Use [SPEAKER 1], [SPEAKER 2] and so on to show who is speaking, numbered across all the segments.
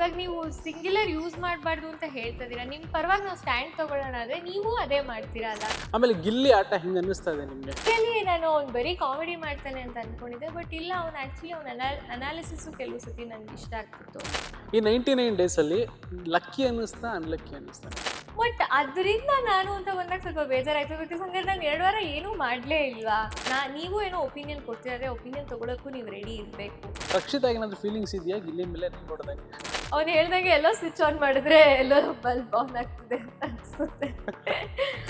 [SPEAKER 1] ಇವಾಗ ನೀವು singular use ಮಾಡಬಾರ್ದು ಅಂತ ಹೇಳ್ತಾ ಇದೀರಾ ನಿಮ್ ಪರವಾಗಿ ನಾವು ಸ್ಟ್ಯಾಂಡ್ ತಗೊಳ್ಳೋಣ ಅಂದ್ರೆ ನೀವು ಅದೇ ಮಾಡ್ತೀರಲ್ಲ
[SPEAKER 2] ಆಮೇಲೆ ಗಿಲ್ಲಿ ಆಟ ಹಿಂಗೆ ಅನ್ನಿಸ್ತಾ ಇದೆ ನಿಮಗೆ?
[SPEAKER 1] ನಾನು ಅವ್ನು ಬರೀ ಕಾಮಿಡಿ ಮಾಡ್ತಾನೆ ಅಂತ ಅನ್ಕೊಂಡಿದ್ದೆ ಬಟ್ ಇಲ್ಲ ಅವ್ನು ಆಕ್ಚುಲಿ ಅವ್ನ ಅನಾಲಿಸಿಸ್ ಕೆಲವು ಸತಿ ನನ್ಗೆ ಇಷ್ಟ ಆಗ್ತಿತ್ತು.
[SPEAKER 2] ಈ ನೈಂಟಿ ನೈನ್ ಡೇಸಲ್ಲಿ ಲಕ್ಕಿ ಅನ್ನಿಸ್ತಾ ಅನ್ಲಕ್ಕಿ ಅನ್ನಿಸ್ತಾ?
[SPEAKER 1] ಬಟ್ ಅದರಿಂದ ನಾನು ಅಂತ ಬಂದಾಗ ಸ್ವಲ್ಪ ಬೇಜಾರಾಯ್ತು. ಬಿಕಾಸ್ ಹಂಗಾರೆ ನಾನು ಎರಡು ವಾರ ಏನೂ ಮಾಡಲೇ ಇಲ್ವಾ? ನಾ ನೀವು ಏನೋ ಒಪಿನಿಯನ್ ಕೊಡ್ತಿದ್ರೆ ಒಪಿನಿಯನ್ ತಗೊಳಕ್ಕೂ ನೀವು ರೆಡಿ ಇರಬೇಕು.
[SPEAKER 2] ರಕ್ಷಿತಾಗಿ ಏನಾದರೂ ಫೀಲಿಂಗ್ಸ್ ಇದೆಯಾ? ಗಿಲ್ಲಿ ಮೇಲೆ ನೀವು ನೋಡಿದಂಗೆ?
[SPEAKER 1] ಅವ್ನು ಹೇಳ್ದಂಗೆ ಎಲ್ಲೋ ಸ್ವಿಚ್ ಆನ್ ಮಾಡಿದ್ರೆ ಎಲ್ಲೋ ಬಲ್ಬ್ ಆನ್ ಆಗ್ತಿದೆ ಅಂತ ಅನ್ಸುತ್ತೆ.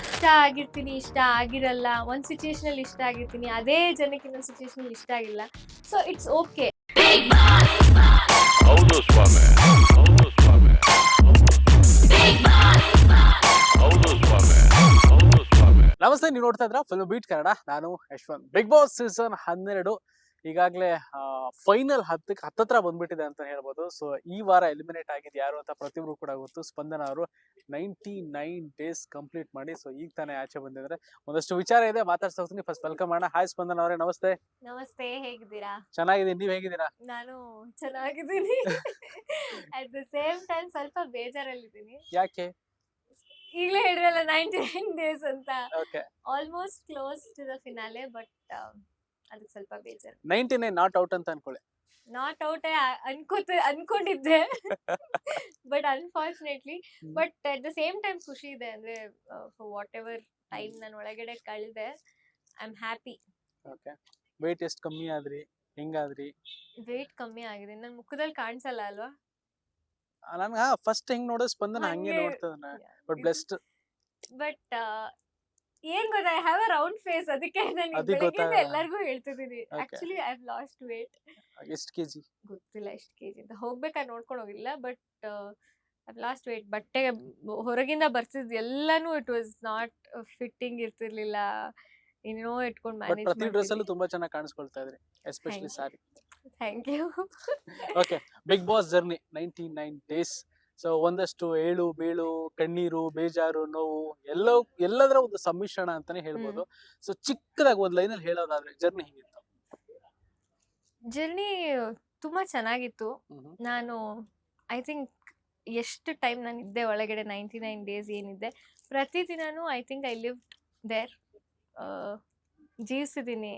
[SPEAKER 1] ಇಷ್ಟ ಆಗಿರ್ತೀನಿ ಇಷ್ಟ ಆಗಿರಲ್ಲ. ಒಂದ್ ಸಿಚುಯೇಷನ್ ಅಲ್ಲಿ ಇಷ್ಟ ಆಗಿರ್ತೀನಿ. ಅದೇ ಜನಕ್ಕೆ ಇನ್ನೊಂದು ಸಿಚುಯೇಷನಲ್ಲಿ ಇಷ್ಟ ಆಗಿಲ್ಲ. ಸೊ ಇಟ್ಸ್ ಓಕೆ
[SPEAKER 2] ನಮಸ್ತೆ ನೀವು ನೋಡ್ತಾ ಇದ್ರ ಫುಲ್ ಬೀಟ್ ಕನ್ನಡ ನಾನು ಯಶ್ವಂತ್. ಬಿಗ್ ಬಾಸ್ ಸೀಸನ್ ಹನ್ನೆರಡು. ಈಗಾಗಲೇ ಫೈನಲ್ ಹತ್ತಕ್ಕೆ ಹತ್ತತ್ರ ಬಂದ್ಬಿಟ್ಟಿದೆ ಅಂತ ಹೇಳ್ಬೋದು. ಸೊ ಈ ವಾರ ಎಲಿಮಿನೇಟ್ ಆಗಿದ್ದು ಯಾರು ಅಂತ ಪ್ರತಿಯೊಬ್ಬರು ಕೂಡ ಗೊತ್ತು. ಸ್ಪಂದನ ಅವರು ನೈಂಟಿ ನೈನ್ ಡೇಸ್ ಕಂಪ್ಲೀಟ್ ಮಾಡಿ ಸೊ ಈಗ ತಾನೇ ಆಚೆ ಬಂದಿದ್ರೆ ಒಂದಷ್ಟು ವಿಚಾರ ಇದೆ ಮಾತಾಡ್ತಾ ಹೋಗ್ತೀನಿ. ಫಸ್ಟ್ ವೆಲ್ಕಮ್ ಮಾಡೋಣ ಹಾಯ್ ಸ್ಪಂದನ ಅವರೇ ನಮಸ್ತೆ.
[SPEAKER 1] ನಮಸ್ತೆ ಹೇಗಿದ್ದೀರಾ?
[SPEAKER 2] ಚೆನ್ನಾಗಿದ್ದೀನಿ ನೀವು ಹೇಗಿದ್ದೀರಾ?
[SPEAKER 1] ನಾನು ಚೆನ್ನಾಗಿದ್ದೀನಿ. ಅಟ್ ದ ಸೇಮ್ ಟೈಮ್ ಸ್ವಲ್ಪ ಬೇಜಾರಲ್ಲಿದ್ದೀನಿ.
[SPEAKER 2] ಯಾಕೆ?
[SPEAKER 1] ಈಗಲೇ ಹೇಳಿರಲ್ಲ ನೈಂಟಿ ನೈನ್ ಡೇಸ್ ಅಂತ
[SPEAKER 2] okay
[SPEAKER 1] almost close to the finale but ಅದಕ್ಕೆ ಸ್ವಲ್ಪ ಬೇಜಾರು.
[SPEAKER 2] ನೈಂಟಿ ನೈನ್ ನಾಟ್ ಔಟ್ ಅಂತ ಅನ್ಕೊಳ್ಳಿ.
[SPEAKER 1] ನಾಟ್ ಔಟ್ ಅನ್ಕೋತ ಅನ್ಕೊಂಡಿದ್ದೆ. But unfortunately but at the same time ಖುಷಿ ಇದೆ ಅಂದ್ರೆ ಫಾರ್ ವಾಟ್ ಎವರ್ ಟೈಮ್ ನಾನು ಒಳಗಡೆ ಕಳೆದೆ I am happy.
[SPEAKER 2] Okay. Wait ಎಷ್ಟು ಕಮ್ಮಿ ಆದ್ರಿ? ಹೆಂಗಾದ್ರಿ?
[SPEAKER 1] ವೇಟ್ ಕಮ್ಮಿ ಆಗಿದೆ. ನನ್ನ ಮುಖದಲ್ಲಿ ಕಾಣಿಸಲ್ಲ ಅಲ್ವಾ?
[SPEAKER 2] ನನ್ಗೆ ಫಸ್ಟ್ ಹೆಂಗ್ ನೋಡೋ ಸ್ಪಂದನ ಹಂಗೆ ನೋಡ್ತದ ಬಟ್ ಬ್ಲೆಸ್ಟ್
[SPEAKER 1] ಬಟ್ ಏನ್ ಗೊತ್ತಾ? I have a round face ಅದಕ್ಕೆ ನಾನು
[SPEAKER 2] ಅದಕ್ಕೆ
[SPEAKER 1] ಬೆಳಗ್ಗೆಯಿಂದ
[SPEAKER 2] ಗೊತ್ತಾಗಲ್ಲ.
[SPEAKER 1] ಎಲ್ಲರಿಗೂ ಹೇಳ್ತಿದ್ದೀನಿ.
[SPEAKER 2] Okay.
[SPEAKER 1] Actually I have lost weight
[SPEAKER 2] ಎಷ್ಟು ಕೆಜಿ?
[SPEAKER 1] ಗೊತ್ತಿಲ್ಲ ಎಷ್ಟು ಕೆಜಿ ಅಂತ. ಹೋಗ್ಬೇಕಾದ್ರೆ ನೋಡ್ಕೊಂಡು ಹೋಗಿಲ್ಲ ಬಟ್ ಐ ಲಾಸ್ಟ್ ವೇಟ್ ಬಟ್ಟೆ ಹೊರಗಿಂದ ಬರ್ತಿದ್ ಎಲ್ಲಾನು ಇಟ್ ವಾಸ್ ನಾಟ್ ಫಿಟ್ಟಿಂಗ್ ಇರ್ತಿರ್ಲಿಲ್ಲ. ಇನ್ನೋ ಇಟ್ಕೊಂಡು
[SPEAKER 2] ಬಟ್
[SPEAKER 1] ಮ್ಯಾನೇಜ್
[SPEAKER 2] ಪ್ರತಿ ಡ್ರೆಸ್ ಅಲ್ಲೂ ತುಂಬಾ ಚೆನ್ನಾಗಿ ಕಾಣಿಸ್ಕೊಳ್ತಾ ಇದ್ರಿ especially sorry
[SPEAKER 1] thank you
[SPEAKER 2] okay big boss journey ninety nine days so ಒಂದಷ್ಟು ಏಳು ಬೀಳು ಕಣ್ಣೀರು ಬೇಜಾರು ನೋವು ಎಲ್ಲ ಎಲ್ಲದರ ಒಂದು ಸಮ್ಮಿಶ್ರಣ ಅಂತಾನೆ ಹೇಳ್ಬೋದು. ಸೊ ಚಿಕ್ಕದಾಗಿ ಒಂದ್ ಅಲ್ಲಿ ಹೇಳೋದಾದ್ರೆ ಜರ್ನಿ ಹೇಗಿತ್ತು?
[SPEAKER 1] ಜರ್ನಿ ತುಂಬಾ ಚೆನ್ನಾಗಿತ್ತು. ನಾನು ಐ ಥಿಂಕ್ ಎಷ್ಟು ಟೈಮ್ ನಾನು ಇದ್ದೆ ಒಳಗಡೆ ನೈಂಟಿ ನೈನ್ ಡೇಸ್ ಏನಿದೆ ಪ್ರತಿದಿನನೂ I think I live there. ಜೀವಿಸಿದ್ದೀನಿ.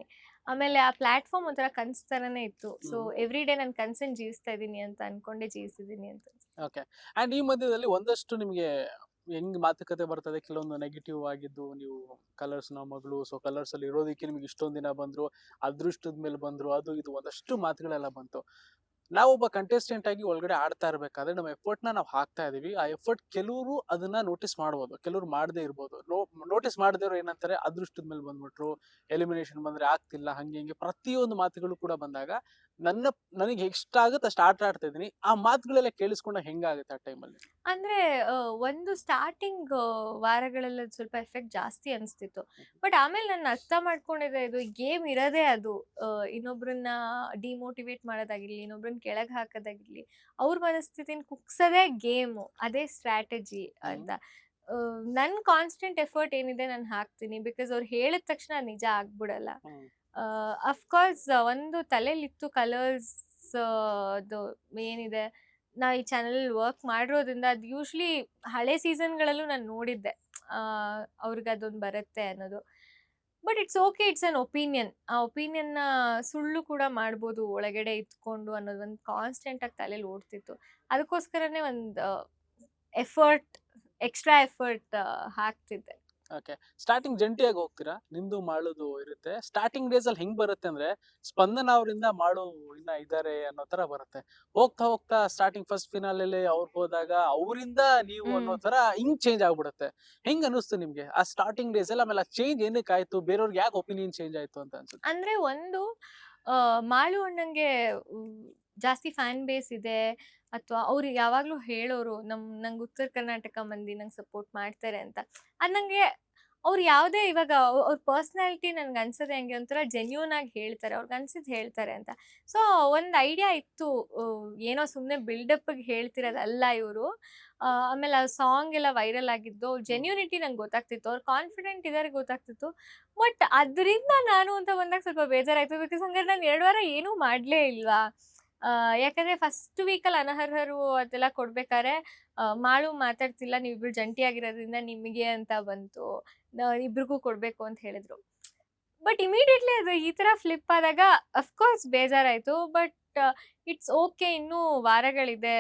[SPEAKER 1] ಆಮೇಲೆ ಆ ಪ್ಲಾಟ್ಫಾರ್ಮ್ ಒಂಥರ ಕನ್ಸ್ ಇತ್ತು. ಸೊ. ಎವ್ರಿ ಡೇ ನಾನು ಕನ್ಸನ್ ಜೀವಿಸ್ತಾ ಇದ್ದೀನಿ ಅಂತ ಅನ್ಕೊಂಡೆ ಜೀವಿಸಿದ್ದೀನಿ ಅಂತ.
[SPEAKER 2] ಓಕೆ. ಅಂಡ್ ಈ ಮಧ್ಯದಲ್ಲಿ ಒಂದಷ್ಟು ನಿಮಗೆ ಹೆಂಗ್ ಮಾತುಕತೆ ಬರ್ತದೆ? ಕೆಲವೊಂದು ನೆಗೆಟಿವ್ ಆಗಿದ್ದು ನೀವು ಕಲರ್ಸ್ನ ಮಗಳು ಸೊ ಕಲರ್ಸ್ ಅಲ್ಲಿ ಇರೋದಕ್ಕೆ ನಿಮ್ಗೆ ಇಷ್ಟೊಂದ್ ದಿನ ಬಂದ್ರು ಅದೃಷ್ಟದ ಮೇಲೆ ಬಂದ್ರು ಅದು ಇದು ಒಂದಷ್ಟು ಮಾತುಗಳೆಲ್ಲ ಬಂತು. ನಾವೊಬ್ಬ ಕಂಟೆಸ್ಟೆಂಟ್ ಆಗಿ ಒಳಗಡೆ ಆಡ್ತಾ ಇರ್ಬೇಕಾದ್ರೆ ನಮ್ಮ ಎಫರ್ಟ್ನ ನಾವು ಹಾಕ್ತಾ ಇದೀವಿ. ಆ ಎಫರ್ಟ್ ಕೆಲವರು ಅದನ್ನ ನೋಟಿಸ್ ಮಾಡ್ಬೋದು. ಕೆಲವರು ಮಾಡದೇ ಇರ್ಬೋದು. ನೋಟಿಸ್ ಮಾಡದೇವ್ರು ಏನಂತಾರೆ, ಅದೃಷ್ಟದ ಮೇಲೆ ಬಂದ್ಬಿಟ್ರು ಎಲಿಮಿನೇಷನ್ ಬಂದ್ರೆ ಆಗ್ತಿಲ್ಲ, ಹಂಗೆ ಹಿಂಗೆ ಪ್ರತಿಯೊಂದು ಮಾತುಗಳು ಕೂಡ ಬಂದಾಗ ನನ್ನ ನನಗೆ ಎಷ್ಟ ಆಗುತ್ತೆ ಅಷ್ಟು ಆಟ ಆಡ್ತಾ ಇದೀನಿ ಆ ಮಾತುಗಳೆಲ್ಲ ಕೇಳಿಸ್ಕೊಂಡ ಹೆಂಗಾಗುತ್ತೆ ಆ ಟೈಮಲ್ಲಿ?
[SPEAKER 1] ಅಂದ್ರೆ ಒಂದು ಸ್ಟಾರ್ಟಿಂಗ್ ವಾರಗಳೆಲ್ಲ ಸ್ವಲ್ಪ ಎಫೆಕ್ಟ್ ಜಾಸ್ತಿ ಅನಿಸ್ತಿತ್ತು. ಬಟ್ ಆಮೇಲೆ ನಾನು ಅರ್ಥ ಮಾಡ್ಕೊಂಡಿದ್ದೆ ಇದು ಗೇಮ್ ಇರೋದೇ ಅದು. ಇನ್ನೊಬ್ರನ್ನ ಡಿಮೋಟಿವೇಟ್ ಮಾಡೋದಾಗಿರ್ಲಿ ಇನ್ನೊಬ್ರನ್ನ ಕೆಳಗೆ ಹಾಕೋದಾಗಿರ್ಲಿ ಅವ್ರ ಮನಸ್ಥಿತಿನ ಕುಗ್ಸೋದೇ ಗೇಮು ಅದೇ ಸ್ಟ್ರಾಟಜಿ ಅಂತ. ನನ್ನ ಕಾನ್ಸ್ಟೆಂಟ್ ಎಫರ್ಟ್ ಏನಿದೆ ನಾನು ಹಾಕ್ತೀನಿ ಬಿಕಾಸ್ ಅವ್ರು ಹೇಳಿದ ತಕ್ಷಣ ನಿಜ ಆಗ್ಬಿಡಲ್ಲ. ಅಫ್ಕೋರ್ಸ್ ಒಂದು ತಲೆಲಿತ್ತು ಕಲರ್ಸ್ ಅದು ಏನಿದೆ. ನಾ ಈ ಚಾನಲ್ ವರ್ಕ್ ಮಾಡಿರೋದ್ರಿಂದ ಅದು ಯೂಶ್ವಲಿ ಹಳೆ ಸೀಸನ್ಗಳಲ್ಲೂ ನಾನು ನೋಡಿದ್ದೆ. ಅವ್ರಿಗೆ ಅದೊಂದು ಬರುತ್ತೆ ಅನ್ನೋದು. But it's okay it's an opinion ಆ ಒಪಿನಿಯನ್ನ ಸುಳ್ಳು ಕೂಡ ಮಾಡ್ಬೋದು, ಒಳಗಡೆ ಇತ್ಕೊಂಡು ಅನ್ನೋದೊಂದು ಕಾನ್ಸ್ಟೆಂಟ್ ಆಗಿ ತಲೆಯಲ್ಲಿ ಓಡ್ತಿತ್ತು. ಅದಕ್ಕೋಸ್ಕರನೇ ಒಂದು ಎಫರ್ಟ್ ಎಕ್ಸ್ಟ್ರಾ ಎಫರ್ಟ್ ಹಾಕ್ತಿದ್ದೆ.
[SPEAKER 2] ಓಕೆ ಸ್ಟಾರ್ಟಿಂಗ್ ಜಂಟಿಯಾಗಿ ಹೋಗ್ತೀರಾ? ನಿಮ್ದು ಮಾಡೋದು ಇರುತ್ತೆ. ಸ್ಟಾರ್ಟಿಂಗ್ ಡೇಸ್ ಅಲ್ಲಿ ಹೆಂಗ್ ಬರುತ್ತೆ ಅಂದ್ರೆ ಸ್ಪಂದನ ಅವರಿಂದ ಮಾಡು ಇನ್ನ ಇದಾರೆ ಅನ್ನೋ ತರ ಬರುತ್ತೆ. ಹೋಗ್ತಾ ಹೋಗ್ತಾ ಸ್ಟಾರ್ಟಿಂಗ್ ಫಸ್ಟ್ ಫಿನಾಲಲ್ಲಿ ಅವ್ರು ಹೋದಾಗ ಅವರಿಂದ ನೀವು ಅನ್ನೋ ತರ ಹಿಂಗ್ ಚೇಂಜ್ ಆಗ್ಬಿಡುತ್ತೆ. ಹೆಂಗ್ ಅನಿಸ್ತು ನಿಮ್ಗೆ? ಆ ಸ್ಟಾರ್ಟಿಂಗ್ ಡೇಸ್ ಅಲ್ಲಿ ಆಮೇಲೆ ಚೇಂಜ್ ಏನಕ್ಕೆ ಆಯ್ತು ಬೇರೆಯವ್ರಿಗೆ ಯಾಕೆ ಒಪಿನಿಯನ್ ಚೇಂಜ್ ಆಯ್ತು ಅಂತ ಅನ್ಸುತ್ತೆ?
[SPEAKER 1] ಅಂದ್ರೆ ಒಂದು ಮಾಳು ಅಣ್ಣಂಗೆ ಜಾಸ್ತಿ ಫ್ಯಾನ್ ಬೇಸ್ ಇದೆ ಅಥವಾ ಅವ್ರು ಯಾವಾಗ್ಲೂ ಹೇಳೋರು ನಮ್ ನಂಗೆ ಉತ್ತರ ಕರ್ನಾಟಕ ಮಂದಿ ನಂಗೆ ಸಪೋರ್ಟ್ ಮಾಡ್ತಾರೆ ಅಂತ. ಅದ್ ನಂಗೆ ಅವ್ರು ಯಾವುದೇ ಇವಾಗ ಅವ್- ಅವ್ರ ಪರ್ಸ್ನಾಲಿಟಿ ನನ್ಗೆ ಅನ್ಸದೆ ಹಂಗೆ ಒಂಥರ ಜೆನ್ಯೂನ್ ಆಗಿ ಹೇಳ್ತಾರೆ ಅವ್ರಿಗೆ ಅನ್ಸಿದ್ ಹೇಳ್ತಾರೆ ಅಂತ. ಸೊ ಒಂದು ಐಡಿಯಾ ಇತ್ತು ಏನೋ ಸುಮ್ಮನೆ ಬಿಲ್ಡಪ್ಗೆ ಹೇಳ್ತಿರೋದಲ್ಲ ಇವರು. ಆಮೇಲೆ ಆ ಸಾಂಗ್ ಎಲ್ಲ ವೈರಲ್ ಆಗಿದ್ದು ಜೆನ್ಯೂನಿಟಿ ನಂಗೆ ಗೊತ್ತಾಗ್ತಿತ್ತು ಅವ್ರು ಕಾನ್ಫಿಡೆಂಟ್ ಇದಾರೆ ಗೊತ್ತಾಗ್ತಿತ್ತು. ಬಟ್ ಅದರಿಂದ ನಾನು ಅಂತ ಬಂದಾಗ ಸ್ವಲ್ಪ ಬೇಜಾರಾಯ್ತು ಬಿಕಾಸ್ ಹಂಗಾರೆ ನಾನು ಎರಡು ವಾರ ಏನೂ ಮಾಡಲೇ ಇಲ್ವಾ? ಯಾಕಂದ್ರೆ ಫಸ್ಟ್ ವೀಕಲ್ಲಿ ಅನರ್ಹರು ಅದೆಲ್ಲ ಕೊಡ್ಬೇಕಾದ್ರೆ ಮಾಳು ಮಾತಾಡ್ತಿಲ್ಲ, ನೀವಿಬ್ರು ಜಂಟಿಯಾಗಿರೋದ್ರಿಂದ ನಿಮಗೆ ಅಂತ ಬಂತು. ಇಬ್ರಿಗೂ ಕೊಡ್ಬೇಕು ಅಂತ ಹೇಳಿದ್ರು. ಬಟ್ ಇಮಿಡಿಯೇಟ್ಲಿ ಅದು ಈ ತರ ಫ್ಲಿಪ್ ಆದಾಗ ಅಫ್ಕೋರ್ಸ್ ಬೇಜಾರಾಯ್ತು ಬಟ್ ಇಟ್ಸ್ ಓಕೆ ಇನ್ನೂ ವಾರಗಳಿದೆ.